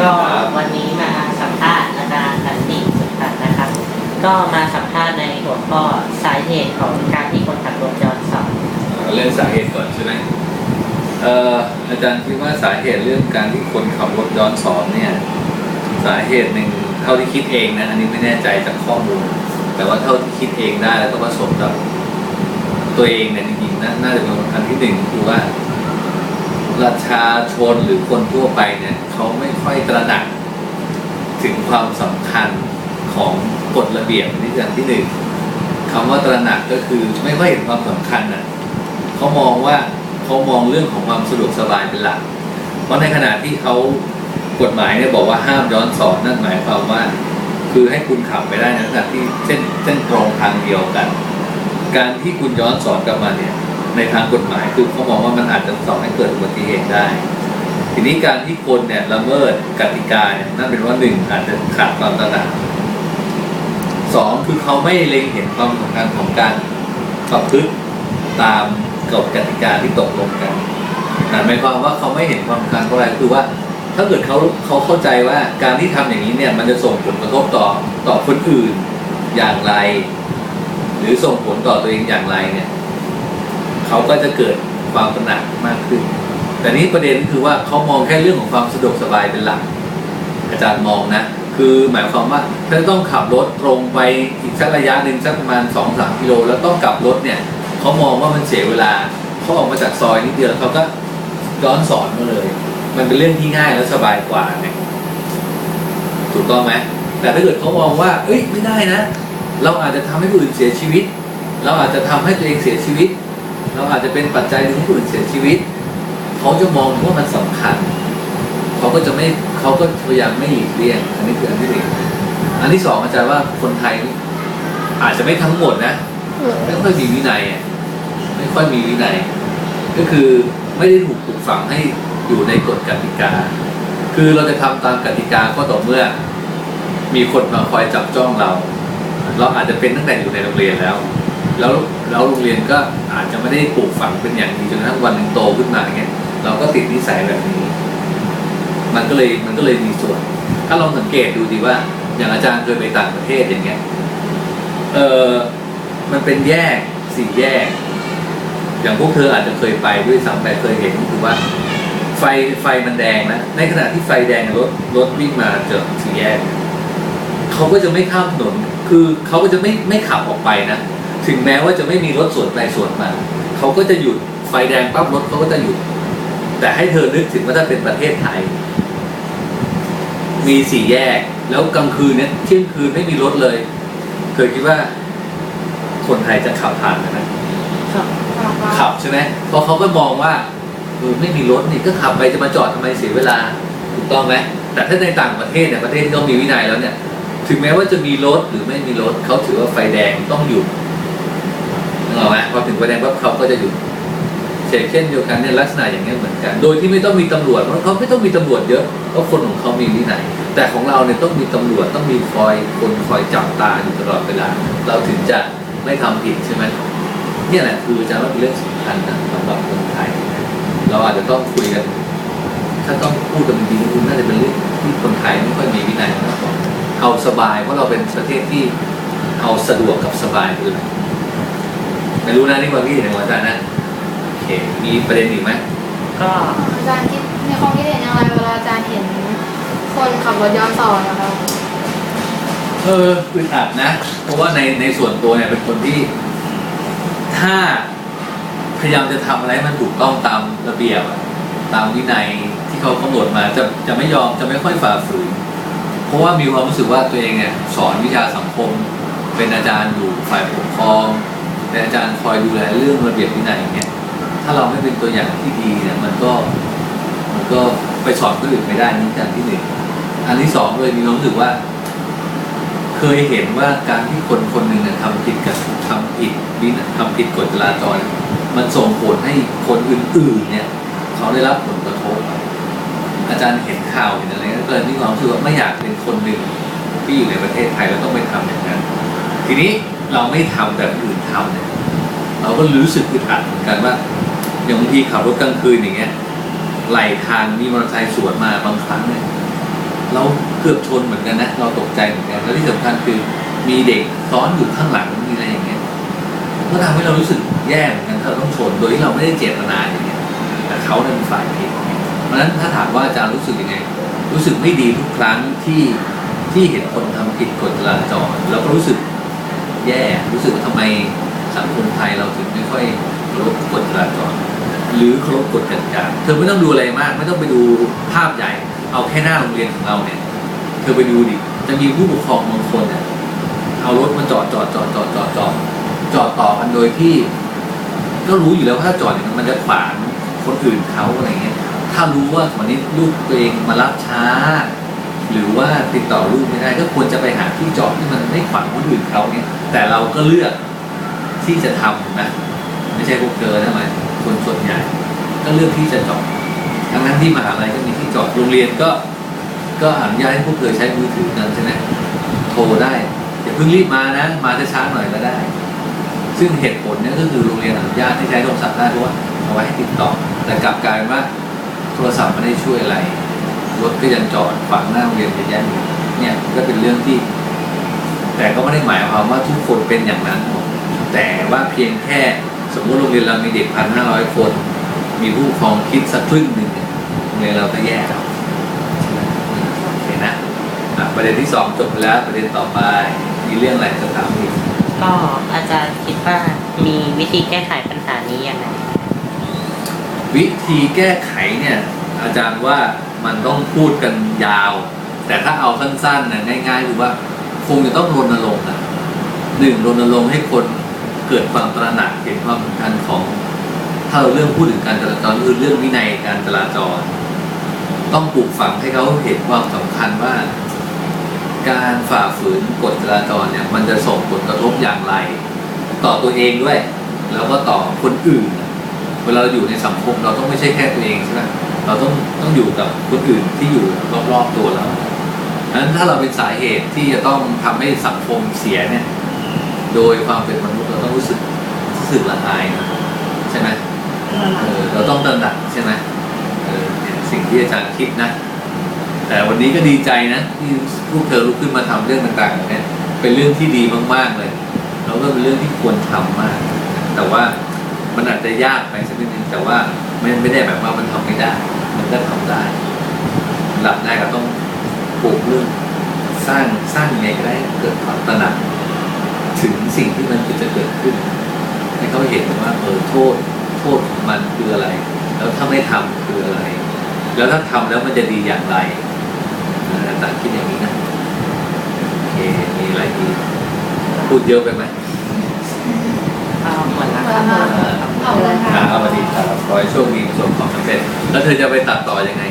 ก็วันนี้มาสัมภาษณ์อาจารย์สันติสุขันนะครับ ก็มาสัมภาษณ์ในหัวข้อสาเหตุของการที่คนขับรถย้อนสอนเรื่องสาเหตุก่อนใช่ไหมเอ่ออาจารย์คิดว่าสาเหตุเรื่องการที่คนขับรถย้อนสอนเนี่ย สาเหตุหนึ่งเท่าที่คิดเองนะอันนี้ไม่แน่ใจจากข้อมูล แต่ว่าเท่าที่คิดเองได้แล้วก็ผสมกับตัวเองเนี่ยจริงๆนะน่าจะเป็นอันที่หนึ่งคือว่าประชาชนหรือคนทั่วไปเนี่ยเขาไม่ค่อยตระหนัก ถึงความสำคัญของกฎระเบียบนี่อย่างที่หนึ่งคำว่าตระหนักก็คือไม่ค่อยเห็นความสำคัญอะเขามองว่าเขามองเรื่องของความสะดวกสบายเป็นหลัก เพราะในขณะที่เขากฎหมายเนี่ยบอกว่าห้ามย้อนสอนนั่นหมายความว่า คือให้คุณขับไปได้ในขณะที่เส้นเส้นตรงทางเดียวกัน การที่คุณย้อนสอนกลับมาเนี่ยในทางกฎหมายคือเขามองว่ามันอาจจะสอนให้เกิดอุบัติเหตุได้ ทีนี้การที่คนเนี่ยละเมิดกติกาเนี่ยนั่นเป็นว่าหนึ่งอาจจะขาดความตระหนักสองคือเขาไม่เล็งเห็นความสำคัญของการประพฤติตามกฎกติกาที่ตกลงกันนั่นหมายความว่าเขาไม่เห็นความสำคัญเพราะอะไรคือว่า ถ้าเกิดเขาเขาเข้าใจว่าการที่ทำอย่างนี้เนี่ยมันจะส่งผลกระทบต่อต่อคนอื่นอย่างไร หรือส่งผลต่อตัวเองอย่างไรเนี่ย เขาก็จะเกิดความตระหนักมากขึ้น แต่นี้ประเด็นคือว่าเขามองแค่เรื่องของความสะดวกสบายเป็นหลัก อาจารย์มองนะ คือหมายความว่าถ้าต้องขับรถตรงไปอีกสักระยะหนึ่งสักประมาณสองสามกิโลแล้วต้องกลับรถเนี่ยเขามองว่ามันเสียเวลาเขาออกมาจากซอยนิดเดียวแล้วเขาก็ย้อนสอนมาเลย มันเป็นเรื่องที่ง่ายและสบายกว่าไงถูกต้องไหมแต่ถ้าเกิดเขามองว่า เอ้ยไม่ได้นะ เราอาจจะทำให้ผู้อื่นเสียชีวิต เราอาจจะทำให้ตัวเองเสียชีวิต เราอาจจะเป็นปัจจัยหนึ่งให้ผู้อื่นเสียชีวิต เขาจะมองว่ามันสำคัญ เขาก็จะไม่เขาก็พยายามไม่หลีกเลี่ยง อันนี้คืออันที่หนึ่งอันที่สองอาจารย์ว่าคนไทยอาจจะไม่ทั้งหมดนะ ไม่ค่อยมีวินัยอะไม่ค่อยมีวินัย ก็คือไม่ได้ถูกปลูกฝังให้อยู่ในกฎกติกา คือเราจะทำตามกติกาก็ต่อเมื่อ มีคนมาคอยจับจ้องเรา เราอาจจะเป็นตั้งแต่อยู่ในโรงเรียนแล้ว แล้วแล้วโรงเรียนก็อาจจะไม่ได้ปลูกฝังเป็นอย่างดีจนกระทั่งวันหนึ่งโตขึ้นมาอย่างเงี้ย เราก็ติดนิสัยแบบนี้ มันก็เลยมันก็เลยมีส่วน ถ้าลองสังเกตดูดีว่า อย่างอาจารย์เคยไปต่างประเทศอย่างเงี้ย เออมันเป็นแยกสี่แยก อย่างพวกเธออาจจะเคยไปด้วยซ้ำไปเคยเห็นก็คือว่า ไฟไฟมันแดงนะ ในขณะที่ไฟแดงรถรถวิ่งมาเจอสี่แยก เขาก็จะไม่ข้ามถนน คือเขาก็จะไม่ไม่ขับออกไปนะ ถึงแม้ว่าจะไม่มีรถสวนไปสวนมา เขาก็จะหยุดไฟแดงปั๊บรถเขาก็จะหยุด แต่ให้เธอนึกถึงว่าถ้าเป็นประเทศไทย มีสี่แยก แล้วกลางคืนเนี่ยเที่ยงคืนไม่มีรถเลยเคยคิดว่า คนไทยจะขับผ่านไหมนะขับใช่ไหมเพราะเขาก็มองว่าเออไม่มีรถนี่ก็ขับไปจะมาจอดทำไมเสียเวลาถูกต้องไหมแต่ถ้าในต่างประเทศเนี่ยประเทศที่เขามีวินัยแล้วเนี่ย ถึงแม้ว่าจะมีรถหรือไม่มีรถเขาถือว่าไฟแดงต้องหยุดนึกออกไหมพอถึงไฟแดงปั๊บเขาก็จะหยุด เช่นเดียวกันเนี่ยลักษณะอย่างเงี้ยเหมือนกัน โดยที่ไม่ต้องมีตำรวจเพราะเขาไม่ต้องมีตำรวจเยอะเพราะคนของเขามีวินัยแต่ของเราเนี่ยต้องมีตำรวจต้องมีคอยคนคอยจับตาอยู่ตลอดเวลา เราถึงจะไม่ทำผิดใช่ไหมเนี่ยแหละคืออาจารย์ว่าเป็นเรื่องสำคัญนะสำหรับคนไทย เราอาจจะต้องคุยกันถ้าต้องพูดกันจริงๆน่าจะเป็นเรื่องที่คนไทยไม่ค่อยมีวินัยนะครเอาสบายเพราะเราเป็นประเทศที่เอาสะดวกกับสบายคือไม่รู้นะนี่ความคิดเห็นของอาจารย์นะ เค มีประเด็นอีกไหมก็อาจารย์คิดในความคิดเห็นอย่างไรเวลาอาจารย์เห็นคนขับรถย้อนสอนนะคะเอออึดอัดนะ เพราะว่าในในส่วนตัวเนี่ยเป็นคนที่ ถ้าพยายามจะทำอะไรให้มันถูกต้องตามระเบียบอะตามวินัยที่เขากำหนดมาจะจะไม่ยอมจะไม่ค่อยฝ่าฝืน เพราะว่ามีความรู้สึกว่าตัวเองเนี่ยสอนวิชาสังคม เป็นอาจารย์อยู่ฝ่ายปกครองเป็นอาจารย์คอยดูแลเรื่องระเบียบวินัยอย่างเงี้ย ถ้าเราไม่เป็นตัวอย่างที่ดีเนี่ยมันก็มันก็ไปสอนคนอื่นไม่ได้นี่อย่างที่หนึ่งอันที่สองเลยมีความรู้สึกว่า เคยเห็นว่าการที่คนคนหนึ่งเนี่ยทำผิดกับทำผิดวินทำผิดกฎจราจรมันส่งผลให้คนอื่นๆเนี่ยเขาได้รับผลกระทบอาจารย์เห็นข่าวเห็นอะไรก็เลยมีความรู้สึกว่าไม่อยากเป็นคนหนึ่งที่อยู่ในประเทศไทยแล้วต้องไปทำอย่างนั้น ทีนี้เราไม่ทำแต่คนอื่นทำเนี่ยเราก็รู้สึกอึดอัดเหมือนกันว่า อย่างบางทีขับรถกลางคืนอย่างเงี้ยไหลทางมีมอเตอร์ไซค์สวนมาบางครั้งเนี่ยเราเกือบชนเหมือนกันนะ เราตกใจเหมือนกันแล้วที่สำคัญคือมีเด็กซ้อนอยู่ข้างหลังมีอะไรอย่างเงี้ยก็ทำให้เรารู้สึกแย่เหมือนกันถ้าเราต้องชนโดยที่เราไม่ได้เจตนาอย่างเงี้ยแต่เขาเนี่ยเป็นฝ่ายผิดเพราะฉะนั้นถ้าถามว่าอาจารย์รู้สึกยังไง รู้สึกไม่ดีทุกครั้งที่ที่เห็นคนทำผิดกฎจราจรแล้วก็รู้สึกแย่รู้สึกว่าทำไมสังคมไทยเราถึงไม่ค่อยรพกฎจราจร หรือเคารพกฎกติกาเธอไม่ต้องดูอะไรมาก ไม่ต้องไปดูภาพใหญ่ เอาแค่หน้าโรงเรียนของเราเนี่ย เธอไปดูดิจะมีผู้ปกครองบางคนเนี่ยเอารถมาจอดจอดจอดจอดจอดจอดจอดต่อกันโดยที่ ก็รู้อยู่แล้วว่าถ้าจอดอย่างนั้นมันจะขวางคนอื่นเขาอะไรเงี้ยถ้ารู้ว่าวันนี้ลูกตัวเองมารับช้า หรือว่าติดต่อลูกไม่ได้ก็ควรจะไปหาที่จอดที่มันไม่ขวางคนอื่นเขาเนี่ยแต่เราก็เลือกที่จะทำนะไม่ใช่พวกเธอนะหมาย วนใหญ่ ก็เลือกที่จะจอดทั้งนั้นที่มหาลัยก็มีที่จอดโรงเรียนก็ ก็อนุญาตให้พวกเธอใช้มือถือกันใช่ไหมโทรได้อย่าเพิ่งรีบมานะ มาช้าๆหน่อยก็ได้ ซึ่งเหตุผลเนี่ยก็คือโรงเรียนอนุญาตให้ใช้โทรศัพท์ได้เพราะว่าเอาไว้ให้ติดต่อ แต่กลับกลายว่าโทรศัพท์ไม่ได้ช่วยอะไรรถก็ยังจอดฝังหน้าโรงเรียนเยอะแยะอยู่เนี่ยก็เป็นเรื่องที่ แต่ก็ไม่ได้หมายความว่าทุกคนเป็นอย่างนั้น แต่ว่าเพียงแค่ สมมติโรงเรียนเรามีเด็กพันห้าร้อยคน มีผู้ปกครองคิดสักครึ่งหนึ่งเนี่ยโรงเรียนเราก็แย่แล้วโอเคนะประเด็นที่สองจบแล้วประเด็นต่อไปมีเรื่องอะไรจะถามอีกก็อาจารย์คิดว่ามีวิธีแก้ไขปัญหานี้ยังไงวิธีแก้ไขเนี่ยอาจารย์ว่ามันต้องพูดกันยาว แต่ถ้าเอาสั้นๆนะง่ายๆคือว่าคงจะต้องรณรงค์นะหนึ่งรณรงค์ให้คน เกิดความตระหนักเห็นความสำคัญของถ้าเราเรื่องพูดถึงการจราจรคือเรื่องวินัยการจราจร ต้องปลูกฝังให้เขาเห็นความสำคัญว่า การฝ่าฝืนกฎจราจรเนี่ย มันจะส่งผลกระทบอย่างไร ต่อตัวเองด้วย แล้วก็ต่อคนอื่น เวลาเราอยู่ในสังคมเราต้องไม่ใช่แค่ตัวเองใช่ไหมเราต้องต้องอยู่กับคนอื่นที่อยู่รอบๆตัวเราดังนั้นถ้าเราเป็นสาเหตุที่จะต้องทำให้สังคมเสียเนี่ย โดยความเป็นมนุษย์เรา รู้สึกรู้สึกละอายนะใช่ไหมเออเราต้องตระหนักใช่ไหมเออเนี่ยสิ่งที่อาจารย์คิดนะ แต่วันนี้ก็ดีใจนะที่พวกเธอลุกขึ้นมาทำเรื่องต่างๆเนี่ยเป็นเรื่องที่ดีมากๆเลยแล้วก็เป็นเรื่องที่ควรทำมาก แต่ว่ามันอาจจะยากไปสักนิดนึงแต่ว่าไม่ไม่ได้แบบว่ามันทำไม่ได้ มันก็ทำได้หลับได้ก็ต้องปลูกเรื่องสร้างสร้างยังไงก็ได้ให้เกิดความตระหนัก ถึงสิ่งที่มันจะเกิดขึ้น ให้เขาเห็นว่าเออโทษโทษของมันคืออะไร แล้วถ้าไม่ทำคืออะไร แล้วถ้าทำแล้วมันจะดีอย่างไรเอออาจารย์คิดอย่างนี้นะโอเคมีอะไรอีกพูดเยอะไปไหมก็หมดแล้วคแล้รัวบค่ะเอาเลยค่ะครับสวัสดีครับขอให้โชคดีประสบความสำเร็จแล้วเธอจะไปตัดต่อยังไง